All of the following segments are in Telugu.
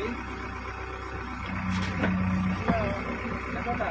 Hello. Nakata.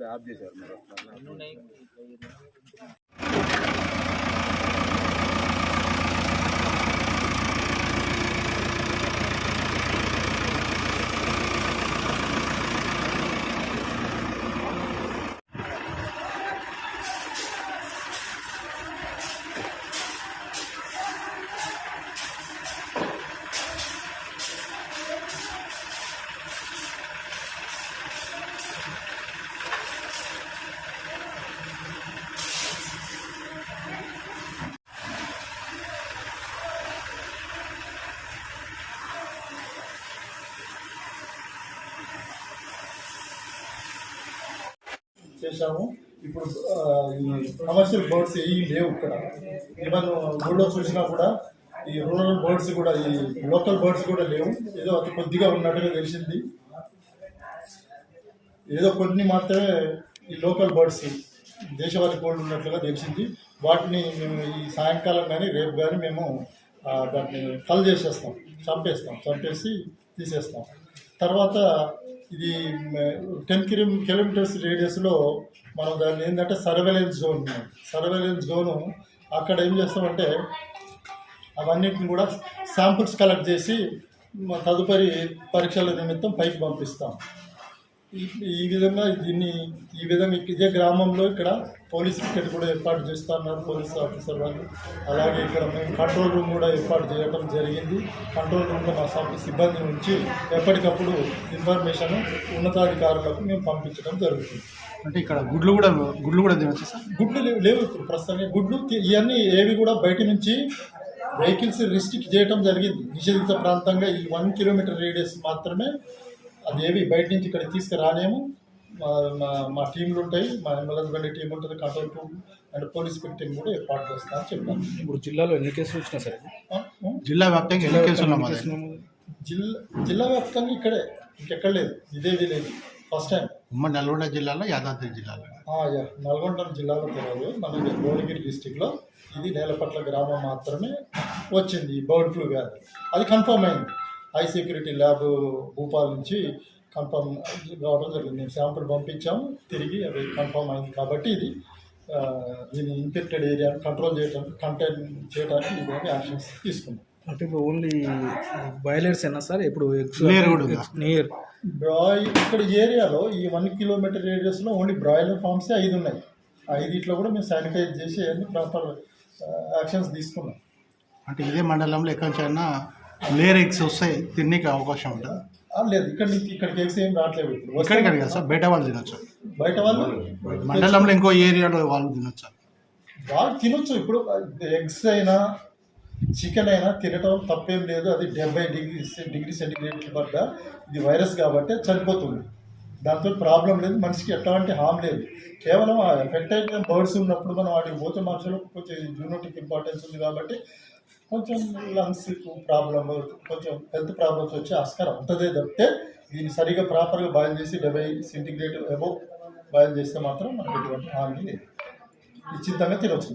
ముక్కులు మనది చేశాము. ఇప్పుడు ఈ కమర్షియల్ బర్డ్స్ ఏవి లేవు ఇక్కడ. ఈవెన్ ఊళ్ళో చూసినా కూడా ఈ రూరల్ బర్డ్స్ కూడా ఈ లోకల్ బర్డ్స్ కూడా లేవు. ఏదో అతి కొద్దిగా ఉన్నట్టుగా తెలిసింది. ఏదో కొన్ని మాత్రమే ఈ లోకల్ బర్డ్స్ దేశవాళి కోళ్ళు ఉన్నట్లుగా తెలిసింది. వాటిని మేము ఈ సాయంకాలం కానీ రేపు కానీ మేము దాన్ని కల్ చేసేస్తాం. చంపేస్తాం. చంపేసి తీసేస్తాం. తర్వాత ఇది టెన్ కిలో కిలోమీటర్స్ రేడియస్లో మనం దాన్ని ఏంటంటే సర్వేలెన్స్ జోన్ సర్వేలెన్స్ జోను అక్కడ ఏం చేస్తామంటే అవన్నిటిని కూడా శాంపుల్స్ కలెక్ట్ చేసి తదుపరి పరీక్షల నిమిత్తం పైకి పంపిస్తాం. ఈ- విధంగా దీన్ని ఈ విధంగా ఇదే గ్రామంలో ఇక్కడ పోలీస్ వికెట్ కూడా ఏర్పాటు చేస్తున్నారు పోలీస్ ఆఫీసర్ వాళ్ళు. అలాగే ఇక్కడ మేము కంట్రోల్ రూమ్ కూడా ఏర్పాటు చేయడం జరిగింది. కంట్రోల్ రూమ్లో మా సిబ్బంది నుంచి ఎప్పటికప్పుడు ఇన్ఫర్మేషన్ ఉన్నతాధికారులకు మేము పంపించడం జరుగుతుంది. అంటే ఇక్కడ గుడ్లు కూడా గుడ్లు కూడా గుడ్లు లేవు లేవు ఇప్పుడు ప్రస్తుతానికి. గుడ్లు ఇవన్నీ ఏవి కూడా బయట నుంచి వెహికల్స్ రిస్ట్రిక్ట్ చేయడం జరిగింది. నిషేధిత ప్రాంతంగా ఈ వన్ కిలోమీటర్ రేడియస్ మాత్రమే అది ఏవి బయట నుంచి ఇక్కడ తీసుకురానేము మా మా మా టీంలు ఉంటాయి. మా ఎమ్మెల్యేస్ బండి టీం ఉంటుంది. Control room and police team కూడా ఏర్పాటు చేస్తా అని చెప్పాను ఇప్పుడు జిల్లాలో ఎన్ని కేసులు వచ్చినా సార్. జిల్లా వ్యాప్తంగా ఎన్ని కేసులు జిల్లా జిల్లా వ్యాప్తంగా ఇక్కడే. ఇంకెక్కడ లేదు. ఇదే విలేజ్. ఫస్ట్ టైం ఉమ్మడి నల్గొండ జిల్లాలో యాదాద్రి జిల్లాలో. ఆ, యా. నల్గొండ జిల్లాలో తెలియదు. మనకి భువనగిరి డిస్టిక్లో ఇది నేలపట్ల గ్రామం మాత్రమే వచ్చింది. ఈ బర్డ్ ఫ్లూ వ్యాధి. అది కన్ఫర్మ్ అయింది. హై సెక్యూరిటీ ల్యాబ్ భూపాల్ నుంచి కన్ఫర్మ్ రావడం జరిగింది. మేము శాంపుల్ పంపించాము తిరిగి అది కన్ఫర్మ్ అయింది కాబట్టి ఇది ఆ, దీని ఇన్ఫెక్టెడ్ ఏరియాని కంట్రోల్ చేయడం కంటైన్ చేయడానికి విధంగా యాక్షన్స్ తీసుకున్నాం. అంటే ఇప్పుడు ఓన్లీ బాయిలర్స్ ఏనా సార్? ఇప్పుడు? నియర్ బ్రాయ్ ఇక్కడ ఏరియాలో ఈ వన్ కిలోమీటర్ రేడియస్లో ఓన్లీ బ్రాయిలర్ ఫార్మ్సే ఐదు ఉన్నాయి. ఐదిట్లో కూడా మేము శానిటైజ్ చేసి అన్ని ప్రాపర్ యాక్షన్స్ తీసుకున్నాం. అంటే ఇదే మండలంలో ఎక్కడి నుంచి అయినా లేయర్ ఎగ్స్ వస్తాయి తిన్నీకి అవకాశం ఉంటుంది లేదు. ఇక్కడ నుంచి ఇక్కడికి ఎగ్స్ ఏం రావట్లేదు. ఇప్పుడు వస్తే ఇక్కడికి అడిగారు సార్? బయట వాళ్ళు తినొచ్చు? బయట వాళ్ళు మండలంలో ఇంకో ఏరియాలో వాళ్ళు తినొచ్చు? వాళ్ళు తినొచ్చు. ఇప్పుడు ఎగ్స్ అయినా చికెన్ అయినా తినటం తప్పేం లేదు. అది డెబ్బై డిగ్రీ డిగ్రీ సెంటిగ్రేడ్ వద్ద ఇది వైరస్ కాబట్టి చనిపోతుంది. దాంతో ప్రాబ్లం లేదు. మనిషికి ఎట్లాంటి హామ్ లేదు. కేవలం ఆ ఎఫెక్ట్ అయిన బర్డ్స్ ఉన్నప్పుడు మనం వాటికి పోతే మనుషులకు కొంచెం జూనోటిక్ ఇంపార్టెన్స్ ఉంది కాబట్టి కొంచెం లంగ్స్ ప్రాబ్లమ్ కొంచెం హెల్త్ ప్రాబ్లమ్స్ వచ్చే ఆస్కారం ఉంటుందే తప్పితే దీన్ని సరిగా ప్రాపర్గా బాయిల్ చేసి డెబ్బై సెంటిగ్రేడ్ అబో బాయిల్ చేస్తే మాత్రం మనకి ఎటువంటి హాని లేదు. నిశ్చితంగా తినొచ్చు